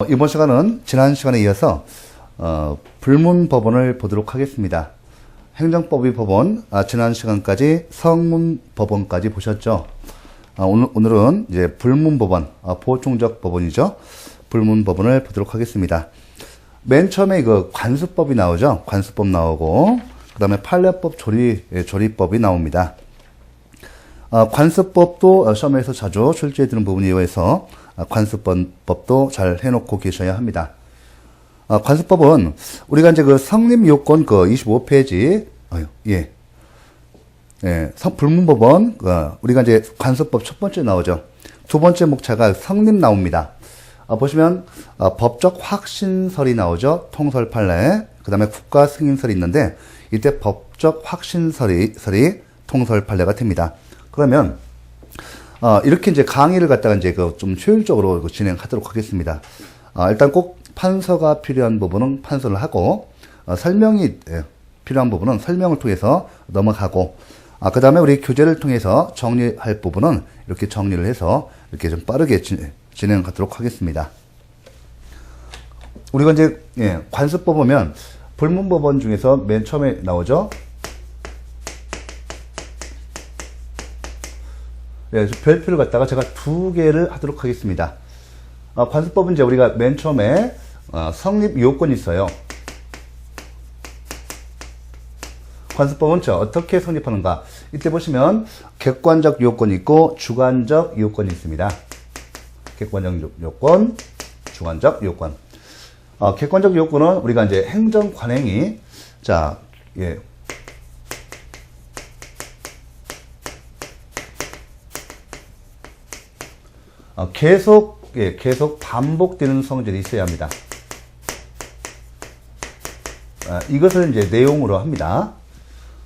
어, 이번 시간은 지난 시간에 이어서 어, 불문 법원을 보도록 하겠습니다. 행정법위 법원 아, 지난 시간까지 성문 법원까지 보셨죠? 아, 오늘, 오늘은 이제 불문 법원 아, 보충적 법원이죠. 불문 법원을 보도록 하겠습니다. 맨 처음에 그 관수법이 나오죠. 관수법 나오고 그 다음에 판례법 조리 예, 조리법이 나옵니다. 어, 관습법도 어, 시험에서 자주 출제해 드는 부분이어서 어, 관습법도 잘 해놓고 계셔야 합니다. 어, 관습법은 우리가 이제 그 성립 요건 그 25페이지, 어휴, 예. 예, 성, 불문법원, 어, 우리가 이제 관습법 첫 번째 나오죠. 두 번째 목차가 성립 나옵니다. 어, 보시면, 어, 법적 확신설이 나오죠. 통설 판례. 그 다음에 국가 승인설이 있는데, 이때 법적 확신설이, 설이 통설 판례가 됩니다. 그러면, 어, 이렇게 이제 강의를 갖다가 이제 그 좀 효율적으로 그 진행하도록 하겠습니다. 어, 일단 꼭 판서가 필요한 부분은 판서를 하고, 어, 설명이 예, 필요한 부분은 설명을 통해서 넘어가고, 아, 그 다음에 우리 교재를 통해서 정리할 부분은 이렇게 정리를 해서 이렇게 좀 빠르게 진, 진행하도록 하겠습니다. 우리가 이제, 예, 관습법 보면 불문법원 중에서 맨 처음에 나오죠? 예, 별표를 갖다가 제가 두 개를 하도록 하겠습니다. 어, 관습법은 이제 우리가 맨 처음에 어, 성립 요건이 있어요. 관습법은 저 어떻게 성립하는가? 이때 보시면 객관적 요건이 있고 주관적 요건이 있습니다. 객관적 요- 요건, 주관적 요건. 어, 객관적 요건은 우리가 이제 행정 관행이 자, 예. 어, 계속 예, 계속 반복되는 성질이 있어야 합니다. 아, 이것을 이제 내용으로 합니다.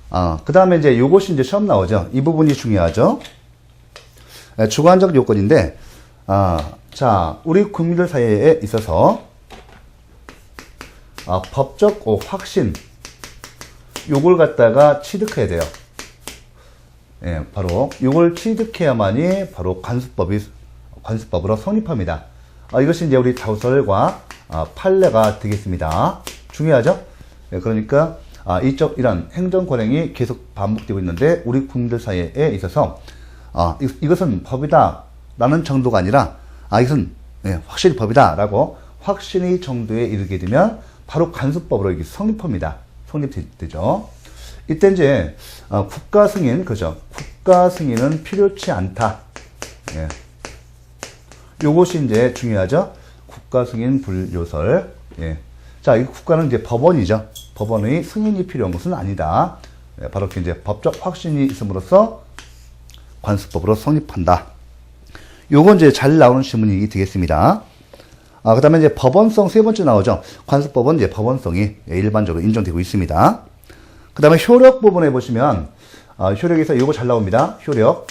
아, 그 다음에 이제 요것이 이제 시험 나오죠. 이 부분이 중요하죠. 아, 주관적 요건인데, 아, 자, 우리 국민들 사이에 있어서, 아, 법적 어, 확신, 요걸 갖다가 취득해야 돼요. 예, 바로 요걸 취득해야만이 바로 관습법이 관습법으로 성립합니다. 아, 이것이 이제 우리 자우설과 아, 판례가 되겠습니다. 중요하죠? 예, 그러니까 아, 이쪽 이런 행정 관행이 계속 반복되고 있는데 우리 국민들 사이에 있어서 아, 이, 이것은 법이다 라는 정도가 아니라 아, 이것은 예, 확실히 법이다 라고 확신의 정도에 이르게 되면 바로 관습법으로 이게 성립합니다. 성립되죠. 이때 이제 어, 국가 승인 그죠? 국가 승인은 필요치 않다. 예. 요것이 이제 중요하죠. 국가 승인 불요설. 예. 자, 이 국가는 이제 법원이죠. 법원의 승인이 필요한 것은 아니다. 예, 바로 이렇게 이제 법적 확신이 있음으로써 관습법으로 성립한다. 요건 이제 잘 나오는 질문이 되겠습니다. 아, 그 다음에 이제 법원성 세 번째 나오죠. 관습법은 이제 법원성이 예, 일반적으로 인정되고 있습니다. 그 다음에 효력 부분에 보시면, 아, 효력에서 요거 잘 나옵니다. 효력.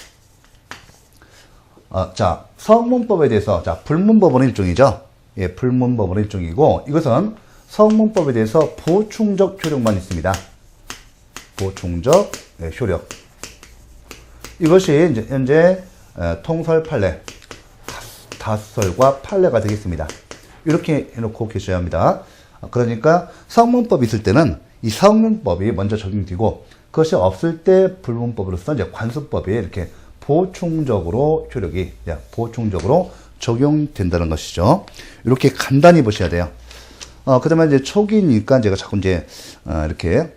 어, 자, 성문법에 대해서, 자, 불문법원의 일종이죠. 예, 불문법원의 일종이고, 이것은 성문법에 대해서 보충적 효력만 있습니다. 보충적 예, 효력. 이것이 이제 현재 에, 통설 판례, 다설과 판례가 되겠습니다. 이렇게 해놓고 계셔야 합니다. 어, 그러니까 성문법이 있을 때는 이 성문법이 먼저 적용되고 그것이 없을 때 불문법으로서 이제 관습법이 이렇게 보충적으로 효력이 예, 보충적으로 적용된다는 것이죠. 이렇게 간단히 보셔야 돼요. 어, 그 다음에 이제 초기니까 제가 자꾸 이제, 어, 이렇게,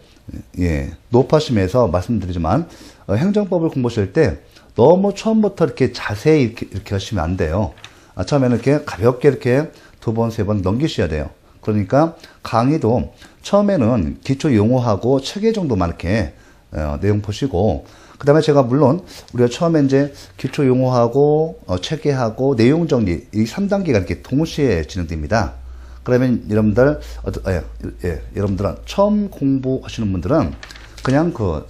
예, 높아심에서 말씀드리지만, 어, 행정법을 공부하실 때 너무 처음부터 이렇게 자세히 이렇게, 이렇게 하시면 안 돼요. 아, 처음에는 이렇게 가볍게 이렇게 두 번, 세 번 넘기셔야 돼요. 그러니까 강의도 처음에는 기초 용어하고 체계 정도만 이렇게, 어, 내용 보시고, 그 다음에 제가 물론 우리가 처음에 이제 기초 용어하고 어, 체계하고 내용 정리 이 3단계가 이렇게 동시에 진행됩니다. 그러면 여러분들 어, 예, 예, 여러분들은 처음 공부하시는 분들은 그냥 그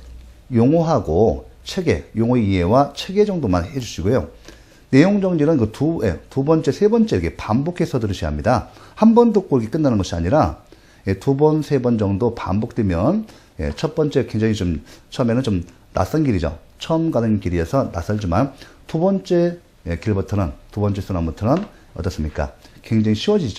용어하고 체계, 용어 이해와 체계 정도만 해주시고요. 내용 정리는 그 두, 예, 두 번째, 세 번째 이렇게 반복해서 들으셔야 합니다. 한 번 듣고 이렇게 끝나는 것이 아니라 예, 두 번, 세 번 정도 반복되면 예, 첫 번째 굉장히 좀 처음에는 좀 낯선 길이죠. 처음 가는 길이어서 낯설지만 두 번째 예, 길부터는 두 번째 순환부터는 어떻습니까? 굉장히 쉬워지죠.